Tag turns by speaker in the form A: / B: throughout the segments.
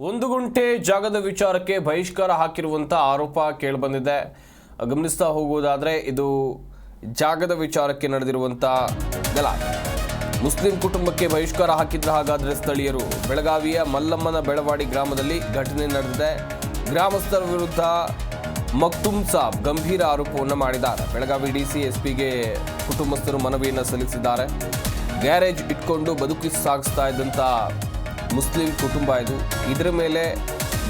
A: ಒಂದು ಗುಂಟೆ ಜಾಗದ ವಿಚಾರಕ್ಕೆ ಬಹಿಷ್ಕಾರ ಹಾಕಿರುವಂಥ ಆರೋಪ ಕೇಳಿಬಂದಿದೆ. ಗಮನಿಸ್ತಾ ಹೋಗುವುದಾದರೆ ಇದು ಜಾಗದ ವಿಚಾರಕ್ಕೆ ನಡೆದಿರುವಂಥ ಗಲಾಟೆ. ಮುಸ್ಲಿಂ ಕುಟುಂಬಕ್ಕೆ ಬಹಿಷ್ಕಾರ ಹಾಕಿದ್ರೆ ಹಾಗಾದರೆ ಸ್ಥಳೀಯರು. ಬೆಳಗಾವಿಯ ಮಲ್ಲಮ್ಮನ ಬೆಳವಾಡಿ ಗ್ರಾಮದಲ್ಲಿ ಘಟನೆ ನಡೆದಿದೆ. ಗ್ರಾಮಸ್ಥರ ವಿರುದ್ಧ ಮಕ್ತುಮ್ ಸಾಬ್ ಗಂಭೀರ ಆರೋಪವನ್ನು ಮಾಡಿದ್ದಾರೆ. ಬೆಳಗಾವಿ ಡಿಸಿ ಎಸ್ಪಿಗೆ ಕುಟುಂಬಸ್ಥರು ಮನವಿಯನ್ನು ಸಲ್ಲಿಸಿದ್ದಾರೆ. ಗ್ಯಾರೇಜ್ ಇಟ್ಕೊಂಡು ಬದುಕಿ ಸಾಗಿಸ್ತಾ ಇದ್ದಂಥ ಮುಸ್ಲಿಂ ಕುಟುಂಬ ಇದು. ಇದರ ಮೇಲೆ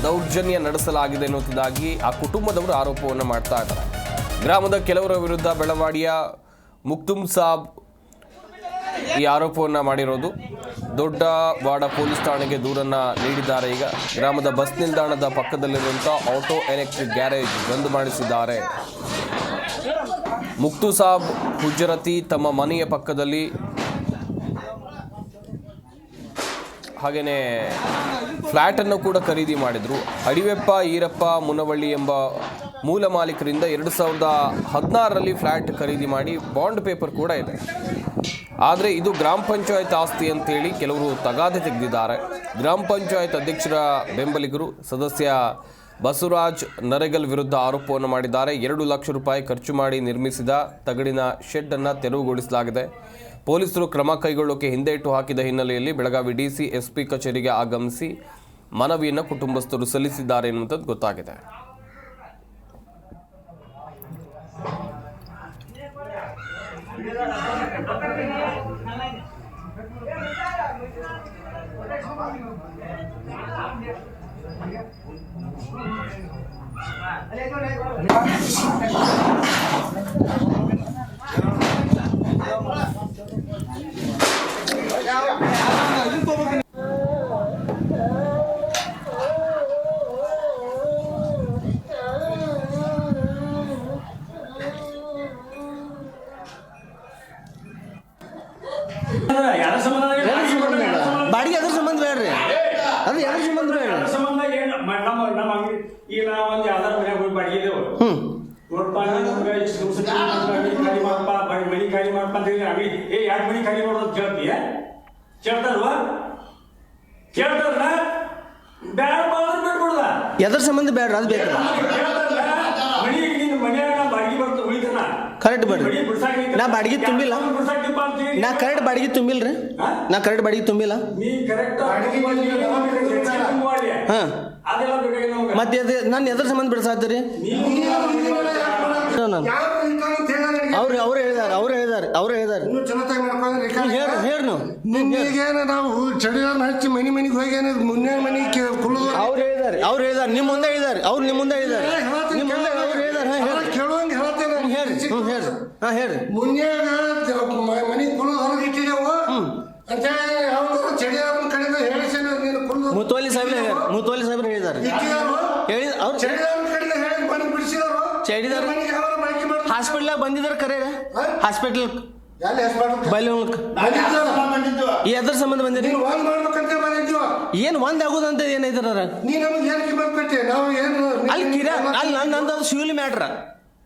A: ದೌರ್ಜನ್ಯ ನಡೆಸಲಾಗಿದೆ ಎನ್ನುವುದಾಗಿ ಆ ಕುಟುಂಬದವರು ಆರೋಪವನ್ನು ಮಾಡ್ತಾ ಇದ್ದಾರೆ. ಗ್ರಾಮದ ಕೆಲವರ ವಿರುದ್ಧ ಬೆಳವಾಡಿಯ ಮುಕ್ತುಮ್ ಸಾಬ್ ಈ ಆರೋಪವನ್ನು ಮಾಡಿರೋದು. ದೊಡ್ಡವಾಡ ಪೊಲೀಸ್ ಠಾಣೆಗೆ ದೂರನ್ನು ನೀಡಿದ್ದಾರೆ ಈಗ. ಗ್ರಾಮದ ಬಸ್ ನಿಲ್ದಾಣದ ಪಕ್ಕದಲ್ಲಿರುವಂಥ ಆಟೋ ಎಲೆಕ್ಟ್ರಿಕ್ ಗ್ಯಾರೇಜ್ ಬಂದ್ ಮಾಡಿಸಿದ್ದಾರೆ. ಮುಕ್ತು ಸಾಬ್ ಹುಜರತಿ ತಮ್ಮ ಮನೆಯ ಪಕ್ಕದಲ್ಲಿ ಹಾಗೆಯೇ ಫ್ಲ್ಯಾಟನ್ನು ಕೂಡ ಖರೀದಿ ಮಾಡಿದರು. ಅಡಿವೆಪ್ಪ, ಈರಪ್ಪ, ಮುನವಳ್ಳಿ ಎಂಬ ಮೂಲ ಮಾಲೀಕರಿಂದ ಎರಡು ಸಾವಿರದ ಹದಿನಾರರಲ್ಲಿ ಫ್ಲ್ಯಾಟ್ ಖರೀದಿ ಮಾಡಿ ಬಾಂಡ್ ಪೇಪರ್ ಕೂಡ ಇದೆ. ಆದರೆ ಇದು ಗ್ರಾಮ ಪಂಚಾಯತ್ ಆಸ್ತಿ ಅಂತೇಳಿ ಕೆಲವರು ತಗಾದೆ ತೆಗೆದಿದ್ದಾರೆ. ಗ್ರಾಮ ಪಂಚಾಯತ್ ಅಧ್ಯಕ್ಷರ ಬೆಂಬಲಿಗರು ಸದಸ್ಯ ಬಸವರಾಜ್ ನರೆಗಲ್ ವಿರುದ್ಧ ಆರೋಪವನ್ನು ಮಾಡಿದ್ದಾರೆ. ಎರಡು ಲಕ್ಷ ರೂಪಾಯಿ ಖರ್ಚು ಮಾಡಿ ನಿರ್ಮಿಸಿದ ತಗಡಿನ ಶೆಡ್ ಅನ್ನು ತೆರವುಗೊಳಿಸಲಾಗಿದೆ. ಪೊಲೀಸರು ಕ್ರಮ ಕೈಗೊಳ್ಳೋಕೆ ಹಿಂದೇಟು ಹಾಕಿದ ಹಿನ್ನೆಲೆಯಲ್ಲಿ ಬೆಳಗಾವಿ ಡಿಸಿ ಎಸ್ಪಿ ಕಚೇರಿಗೆ ಆಗಮಿಸಿ ಮನವಿಯನ್ನು ಕುಟುಂಬಸ್ಥರು ಸಲ್ಲಿಸಿದ್ದಾರೆ ಎನ್ನುವಂಥದ್ದು ಗೊತ್ತಾಗಿದೆ.
B: ಸಂಬಂಧ
C: ಯಾರ ಸಂಬಂಧ ಬೇಡ ಬಾಡಿಗೆ ಅದ್ರ ಸಂಬಂಧ ಬೇಡ್ರಿ ಅದು ಯಾರ ಸಂಬಂಧ ಬೇಡ
B: ಸಂಬಂಧ ಏನು ನಮ್ಮ ನಮ್ಮ ಅಂಗಡಿ ಈಗ ನಾವು ಒಂದು ಯಾವ್ದಾರ ಮನ್ಯಾಗ ಹೋಗಿ ಬಾಡಿಗೆ ಇದೇವು. ಮನಿ ಖಾಲಿ ಮಾಡಪ್ಪ ಬಾಡಿ ಮನಿ ಖಾಲಿ ಮಾಡಪ್ಪ ಅಂತ ಹೇಳಿ ಅಂಗಡಿ ಏ ಯಾಕೆ ಮನಿ ಖಾಲಿ ಮಾಡೋದು ಕೇಳ್ತೀಯ ಕೇಳ್ತಾರಲ್ವಾ? ಕೇಳ್ತಾರಲ್ಲ? ಬ್ಯಾಡ ಮಾಡಿದ್ರೆ ಬಿಟ್ಬಿಡ್ದ.
C: ಎದ್ರ ಸಂಬಂಧ ಬೇಡ್ರಿ ಅದು ಬೇಕು
B: ಕೇಳ್ತಾರಲ್ಲ ಮನಿ ನಿನ್ನ ಮನ್ಯಾಗ ನಾ ಬಾಡಿಗೆ ಬರ್ತದೆ ಉಳಿತನ
C: ಕರೆಕ್ಟ್ ಬೇಡ್ರಿ ನಾ ಬಾಡಿಗೆ ತುಂಬಿಲ್ಲ. ನಾ ಕರೆಕ್ಟ್ ಬಾಡಿಗೆ ತುಂಬಿಲ್ಲ
B: ರೀ
C: ನಾ ಕರೆಕ್ಟ್ ಬಾಡಿಗೆ ತುಂಬಿಲ್ಲ ಹಾಂ. ಮತ್ತೆ ನಾನು ಎದ್ರ ಸಂಬಂಧ ಬಿಡ್ಸಾತ್ತೀರಿ ಅವ್ರು ಅವ್ರು ಹೇಳಿದಾರೆ ಅವ್ರು ಹೇಳಿದಾರೆ ಅವ್ರು ಹೇಳಿದಾರೆ. ಹೇಳ್ರಿ ಹೇಳ್ರಿ ನೀವು.
D: ನಾವು ಚಳಿಗಾಲ ಹಚ್ಚಿ ಮನೆ ಮನಿಗೆ ಹೋಗಿ ಏನ ಮುನ್ನೆ ಮನಿ ಕುಳಿದು
C: ಅವ್ರು ಹೇಳಿದಾರೆ ಅವ್ರು ಹೇಳಿದಾರೆ ನಿಮ್ಮ ಮುಂದೆ ಹೇಳಿದಾರೆ ಅವ್ರು ನಿಮ್ಮ ಮುಂದೆ ಹೇಳಿದಾರೆ. ನಿಮ್ಮ ಮುಂದೆ ಅವ್ರು ಹೇಳಿದಾರೆ ಹಾ ಹ್ಞೂ ಹೇಳ್ರಿ. ಹಾ ಹೇಳ್ರಿ.
D: ಮುಂಜಾನೆ ಮನಿ ಕುಳಿದು ಹೊರಗೆ ಇಟ್ಟಿದ್ದೆವು. ಅಂತ ಯಾವ್ದಾರ ಚಳಿಗಾಲನ ಕಡೆಯಿಂದ ಹೇಳಿಸೇನೆ ನೀನು ಕುಳಿದು
C: ಮುತೋಲಿ ಸಾಹೇಬ್ರೆ ಮುತೋಲಿ ಸಾಹೇಬ್ರೆ ಹೇಳಿದಾರೆ.
D: ಇಟ್ಟಿದಾರು
C: ಹೇಳಿ ಅವ್ರು
D: ಚಳಿಗಾಲನ ಕಡೆಯಿಂದ ಹೇಳಿ ಮನೆ ಬಿಡಿಸಿದಾರು
C: ಚಳಿಗಾಲ-
D: ಮನೆಗೆ ಯಾವ ಬಳಕೆ ಮಾಡ್ತಾರೆ
C: ಹಾಸ್ಪಿಟ್ಲಾಗ ಬಂದಿದ್ದಾರೆ ಕರೆ ಹಾಸ್ಪಿಟ್ಲ್
D: ಎಲ್ಲಿ ಹಾಸ್ಪಿಟಲ್?
C: ಬೈಲ್
D: ಬಂದಿದ್ದು
C: ಈ ಎದ್ರ ಸಂಬಂಧ ಬಂದಿರಿ?
D: ನೀನು ಏನು
C: ಏನ್ ಒಂದ್ ಆಗುದಂತ ಏನೈತಾರ
D: ನೀ ನಮಗೆ ಏನ್ ಕಿಮ್ಮತ್ ಕೊಟ್ಟೆ? ನಾವು ಏನು
C: ಅಲ್ಲಿ ಕಿರಾ ಅಲ್ಲಿ ನಂದು ಅದು ಶಿವಲಿ ಮ್ಯಾಟ್ರ.